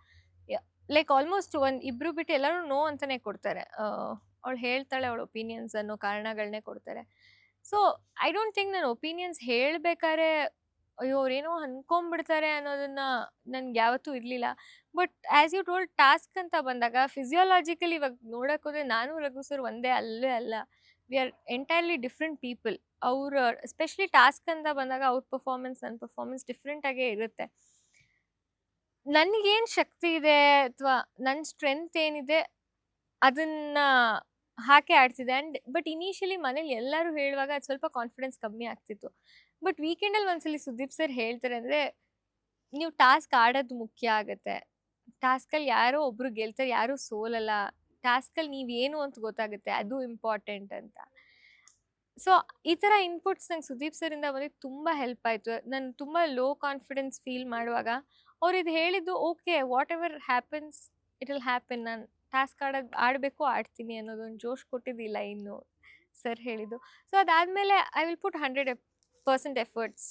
[SPEAKER 1] ಲೈಕ್ ಆಲ್ಮೋಸ್ಟ್ ಒಂದು ಇಬ್ರು ಬಿಟ್ಟು ಎಲ್ಲರೂ ನೋ ಅಂತಾನೆ ಕೊಡ್ತಾರೆ. ಅವಳು ಹೇಳ್ತಾಳೆ ಅವಳ ಒಪಿನಿಯನ್ಸ್ ಅನ್ನೋ ಕಾರಣಗಳನ್ನೇ ಕೊಡ್ತಾರೆ. ಸೊ ಐ ಡೋಂಟ್ ಥಿಂಕ್ ನನ್ನ ಒಪಿನಿಯನ್ಸ್ ಹೇಳ್ಬೇಕಾದ್ರೆ, ಅಯ್ಯೋ, ಅವ್ರೇನೋ ಅನ್ಕೊಂಡ್ಬಿಡ್ತಾರೆ ಅನ್ನೋದನ್ನ ನನ್ಗೆ ಯಾವತ್ತೂ ಇರಲಿಲ್ಲ. But as you told task ಅಂತ ಬಂದಾಗ ಫಿಸಿಯೋಲಾಜಿಕಲಿ ಇವಾಗ ನೋಡಕ್ ಹೋದ್ರೆ ನಾನು ರಘು ಸರ್ ಒಂದೇ ಅಲ್ಲೇ ಅಲ್ಲ. We are entirely different people ಅವ್ರ ಎಸ್ಪೆಷಲಿ ಟಾಸ್ಕ್ ಅಂತ ಬಂದಾಗ ಅವ್ರ ಪರ್ಫಾರ್ಮೆನ್ಸ್ ನನ್ನ ಪರ್ಫಾರ್ಮೆನ್ಸ್ ಡಿಫ್ರೆಂಟಾಗೇ ಇರುತ್ತೆ. ನನಗೇನು ಶಕ್ತಿ ಇದೆ ಅಥವಾ ನನ್ನ ಸ್ಟ್ರೆಂತ್ ಏನಿದೆ ಅದನ್ನು ಹಾಕಿ ಆಡ್ತಿದೆ. ಆ್ಯಂಡ್ ಬಟ್ ಇನಿಷಿಯಲಿ ಮನೇಲಿ ಎಲ್ಲರೂ ಹೇಳುವಾಗ ಅದು ಸ್ವಲ್ಪ ಕಾನ್ಫಿಡೆನ್ಸ್ ಕಮ್ಮಿ ಆಗ್ತಿತ್ತು. ಬಟ್ ವೀಕೆಂಡಲ್ಲಿ ಒಂದ್ಸಲಿ ಸುದೀಪ್ ಸರ್ ಹೇಳ್ತಾರೆ ಅಂದರೆ, ನೀವು ಟಾಸ್ಕ್ ಆಡೋದು ಮುಖ್ಯ ಆಗುತ್ತೆ. ಟಾಸ್ಕಲ್ಲಿ ಯಾರೋ ಒಬ್ರು ಗೆಲ್ತಾರೆ, ಯಾರೂ ಸೋಲಲ್ಲ. ಟಾಸ್ಕಲ್ಲಿ ಏನು ಅಂತ ಗೊತ್ತಾಗುತ್ತೆ, ಅದು ಇಂಪಾರ್ಟೆಂಟ್ ಅಂತ. ಸೊ, ಈ ಥರ ಇನ್ಪುಟ್ಸ್ ನಂಗೆ ಸುದೀಪ್ ಸರಿಂದ ಬಂದಿದ್ದು ತುಂಬ ಹೆಲ್ಪ್ ಆಯಿತು. ನಾನು ತುಂಬ ಲೋ ಕಾನ್ಫಿಡೆನ್ಸ್ ಫೀಲ್ ಮಾಡುವಾಗ ಅವ್ರು ಇದು ಹೇಳಿದ್ದು okay whatever happens it will happen ನಾನು ಟಾಸ್ಕ್ ಆಡೋದು, ಆಡಬೇಕು, ಆಡ್ತೀನಿ ಅನ್ನೋದೊಂದು ಜೋಶ್ ಕೊಟ್ಟಿದ್ದಿಲ್ಲ ಇನ್ನು ಸರ್ ಹೇಳಿದ್ದು. ಸೊ ಅದಾದಮೇಲೆ I will put hundred percent efforts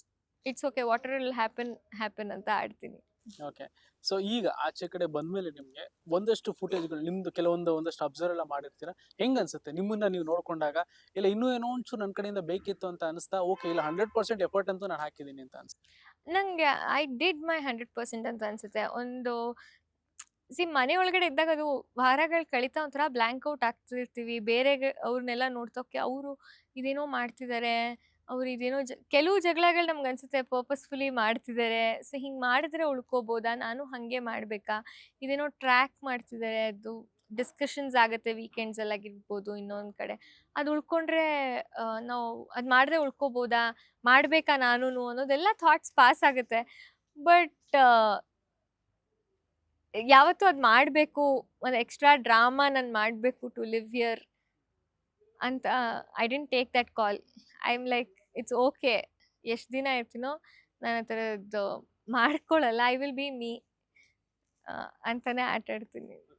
[SPEAKER 1] it's okay whatever will happen happen ಅಂತ ಆಡ್ತೀನಿ.
[SPEAKER 2] ಓಕೆ ಸೊ ಈಗ ಆಚೆ ಕಡೆ ಬಂದ್ಮೇಲೆ ನಿಮ್ಗೆ ಒಂದಷ್ಟು ಫುಟೇಜ್ಗಳು ನಿಮ್ದು ಕೆಲವೊಂದು ಒಂದಷ್ಟು ಅಬ್ಸರ್ವ್ ಎಲ್ಲ ಮಾಡಿರ್ತೀರಾ? ಹೆಂಗ್ ಅನ್ಸುತ್ತೆ? ನಿಮ್ಮನ್ನ ನೀವು ನೋಡ್ಕೊಂಡಾಗ, ಇಲ್ಲ, ಇನ್ನೂ ಏನೋ ಒಂಚೂರು ನನ್ನ ಕಡೆಯಿಂದ ಬೇಕಿತ್ತು ಅಂತ ಅನಿಸ್ತಾ ಓಕೆ ಇಲ್ಲ ಹಂಡ್ರೆಡ್ ಪರ್ಸೆಂಟ್ ಎಫರ್ಟ್ ಅಂತೂ ನಾನು ಹಾಕಿದ್ದೀನಿ ಅಂತ ಅನ್ಸುತ್ತೆ.
[SPEAKER 1] ನಂಗೆ I did my hundred percent ಅಂತ ಅನ್ಸುತ್ತೆ. ಒಂದು ಸಿ ಮನೆ ಒಳಗಡೆ ಇದ್ದಾಗ ಅದು ವಾರಗಳು ಕಳೀತಾ ಒಂಥರ ಬ್ಲ್ಯಾಂಕ್ ಔಟ್ ಆಗ್ತಿರ್ತೀವಿ. ಬೇರೆ ಅವ್ರನ್ನೆಲ್ಲ ನೋಡ್ತೋಕೆ ಅವರು ಇದೇನೋ ಮಾಡ್ತಿದ್ದಾರೆ ಅವ್ರು ಇದೇನೋ ಜ, ಕೆಲವು ಜಗಳಗಳು ನಮ್ಗೆ ಅನ್ಸುತ್ತೆ, ಪರ್ಪಸ್ಫುಲಿ ಮಾಡ್ತಿದ್ದಾರೆ ಸೊ ಹಿಂಗೆ ಮಾಡಿದ್ರೆ ಉಳ್ಕೋಬೋದಾ? ನಾನು ಹಾಗೆ ಮಾಡಬೇಕಾ? ಇದೇನೋ ಟ್ರ್ಯಾಕ್ ಮಾಡ್ತಿದ್ದಾರೆ ಅದು ಡಿಸ್ಕಷನ್ಸ್ ಆಗುತ್ತೆ ವೀಕೆಂಡ್ಸಲ್ಲಿ ಆಗಿರ್ಬೋದು ಇನ್ನೊಂದು ಕಡೆ. ಅದು ಉಳ್ಕೊಂಡ್ರೆ ನಾವು ಅದು ಮಾಡಿದ್ರೆ ಉಳ್ಕೋಬೋದಾ? ಮಾಡಬೇಕಾ ನಾನು ಅನ್ನೋದೆಲ್ಲ ಥಾಟ್ಸ್ ಪಾಸ್ ಆಗುತ್ತೆ. ಬಟ್ ಯಾವತ್ತೂ ಅದು ಮಾಡಬೇಕು, ಒಂದು ಎಕ್ಸ್ಟ್ರಾ ಡ್ರಾಮಾ ನಾನು ಮಾಡಬೇಕು ಟು ಲಿವ್ ಯರ್ ಅಂತ, I didn't take that call. I am like it's okay ಎಷ್ಟು ದಿನ ಇರ್ತೀನೋ ನಾನು ಆ ಥರದ್ದು ಮಾಡ್ಕೊಳ್ಳಲ್ಲ ಐ ವಿಲ್ ಬಿ ಮೀ ಅಂತಲೇ ಆಟ ಆಡ್ತೀನಿ